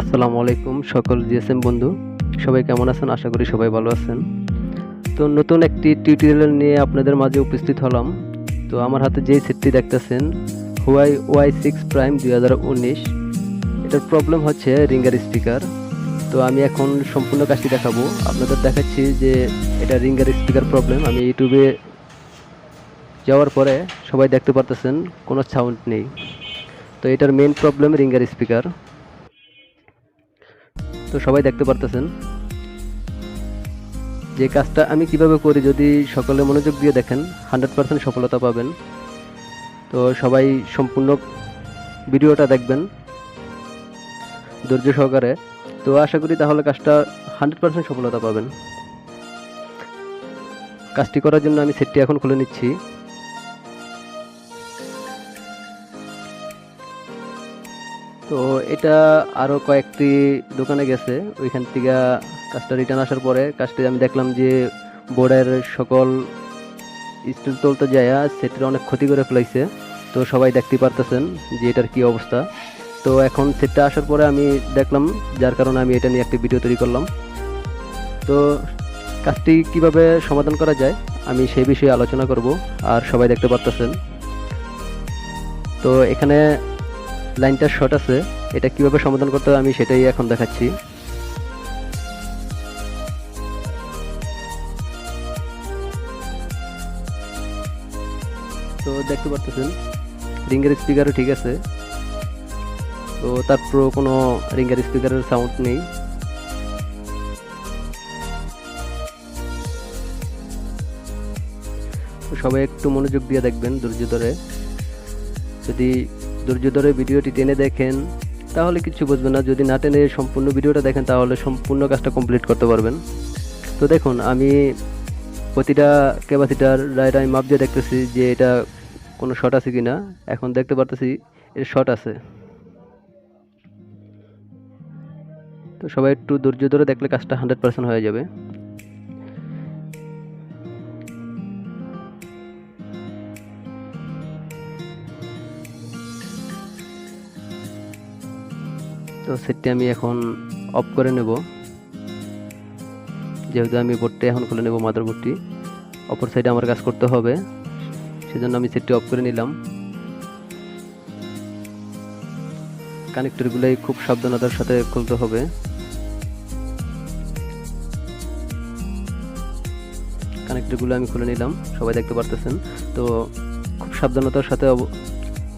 আসসালামু আলাইকুম সকল জিএসএম বন্ধু। সবাই কেমন আছেন? আশা করি সবাই ভালো আছেন। তো নতুন একটি টিউটোরিয়াল নিয়ে আপনাদের মাঝে উপস্থিত হলাম। তো আমার হাতে যেই সেটটি দেখতেছেন হুয়াই ওয়াই সিক্স প্রাইম দুই হাজার উনিশ। এটার প্রবলেম হচ্ছে রিঙ্গার স্পিকার তো আমি এখন সম্পূর্ণ কাজটি দেখাবো। আপনাদের দেখাচ্ছি যে এটা রিঙ্গার স্পিকার প্রবলেম আমি ইউটিউবে যাওয়ার পরে সবাই দেখতে পারতেছেন, কোনো সাউন্ড নেই। তো এটার মেন প্রবলেম রিঙ্গার স্পিকার তো সবাই দেখতে পারতেছেন। যে কাজটা আমি কীভাবে করি যদি সকলে মনোযোগ দিয়ে দেখেন, হান্ড্রেড পার্সেন্ট সফলতা পাবেন। তো সবাই সম্পূর্ণ ভিডিওটা দেখবেন ধৈর্য সহকারে। তো আশা করি তাহলে কাজটা হান্ড্রেড পার্সেন্ট সফলতা পাবেন। কাজটি করার জন্য আমি সেটটি এখন খুলে নিচ্ছি। তো এটা আরও কয়েকটি দোকানে গেছে। ওইখান থেকে কাজটা রিটার্ন আসার পরে কাজটি আমি দেখলাম যে বোর্ডের সকল স্টিল তুলতে যায় সেটটা অনেক ক্ষতি করে ফেলাইছে। তো সবাই দেখতে পারতেছেন যে এটার কি অবস্থা। তো এখন সেটটা আসার পরে আমি দেখলাম, যার কারণে আমি এটা নিয়ে একটি ভিডিও তৈরি করলাম। তো কাজটি কীভাবে সমাধান করা যায়, আমি সেই বিষয়ে আলোচনা করব, আর সবাই দেখতে পারতেছেন। তো এখানে লাইনটা শর্ট আছে, এটা কীভাবে সমাধান করতে হবে আমি সেটাই এখন দেখাচ্ছি। তো দেখতে পারতেছেন রিঙ্গের স্পিকারও ঠিক আছে। তো তারপর কোনো রিঙ্গের স্পিকারের সাউন্ড নেই। সবাই একটু মনোযোগ দিয়ে দেখবেন, ধৈর্য ধরে। যদি ধৈর্য ধরে ভিডিওটি টেনে দেখেন, তাহলে কিছু বুঝবেন না। যদি না টেনে সম্পূর্ণ ভিডিওটা দেখেন, তাহলে সম্পূর্ণ কাজটা কমপ্লিট করতে পারবেন। তো দেখুন, আমি প্রতিটা ক্যাপাসিটার রাইট আমি মাপ দিয়ে দেখতেছি যে এটা কোনো শর্ট আছে কি না এখন দেখতে পারতেছি এর শর্ট আছে। তো সবাই একটু ধৈর্য ধরে দেখলে কাজটা হান্ড্রেড পার্সেন্ট হয়ে যাবে। তো সেটটি আমি এখন অফ করে নেব। যেহেতু আমি বোর্ডটি এখন খুলে নেব মাদার বোর্ডটি অপর সাইডে আমার কাজ করতে হবে। সেজন্য আমি সেটটি অফ করে নিলাম। কানেক্টরগুলোই খুব সাবধানতার সাথে খুলতে হবে। কানেক্টরগুলো আমি খুলে নিলাম, সবাই দেখতে পারতেছেন। তো খুব সাবধানতার সাথে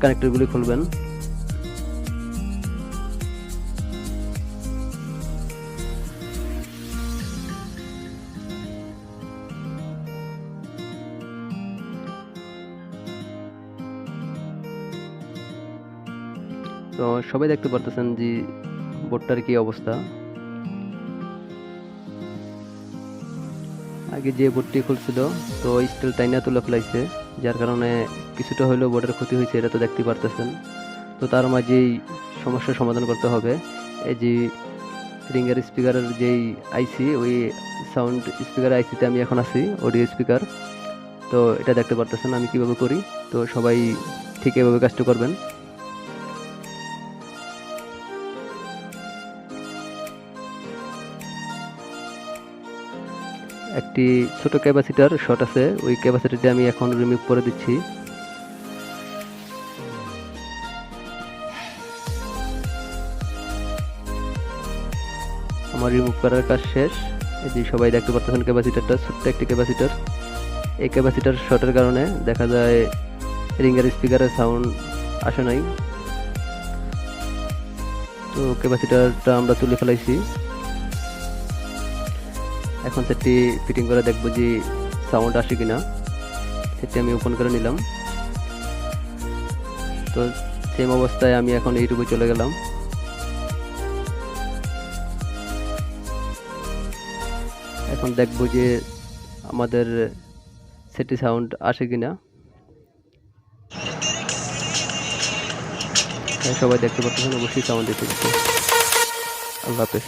কানেক্টরগুলি খুলবেন। তো সবাই দেখতে পারতেছেন যে বোর্ডটার কি অবস্থা। আগে যে বোর্ডটি খুলছিল, তো স্টিল টাইনা তুলে ফেলাইছে, যার কারণে কিছুটা হলেও বোর্ডের ক্ষতি হয়েছে, এটা তো দেখতে পারতেছেন। তো তার মাঝেই সমস্যার সমাধান করতে হবে। এই যে রিঙ্গার স্পিকারের যেই আইসি, ওই সাউন্ড স্পিকার আইসিতে আমি এখন আছি, অডিও স্পিকার। তো এটা দেখতে পারতেছেন আমি কীভাবে করি। তো সবাই ঠিক এভাবে কাজটা করবেন। একটি ছোট ক্যাপাসিটার শর্ট আছে। ওই ক্যাপাসিটিতে আমি এখন রিমুভ করে দিচ্ছি। আমার রিমুভ করার কাজ শেষ। এই যে সবাই দেখতে পাচ্ছেন ক্যাপাসিটারটা, ছোট্ট একটি ক্যাপাসিটার। এই ক্যাপাসিটার শর্টের কারণে দেখা যায় রিঙ্গার স্পিকারের সাউন্ড আসে নাই। তো ক্যাপাসিটারটা আমরা তুলে ফেলাইছি। এখন সেটটি ফিটিং করে দেখব যে সাউন্ড আসে কিনা। সেটি আমি ওপেন করে নিলাম। তো সেম অবস্থায় আমি এখন ইউটিউবে চলে গেলাম। এখন দেখব যে আমাদের সেটি সাউন্ড আসে কিনা। সবাই দেখতে পাচ্ছেন, অবশ্যই সাউন্ড এসেছে আল্লাহ হাফেজ।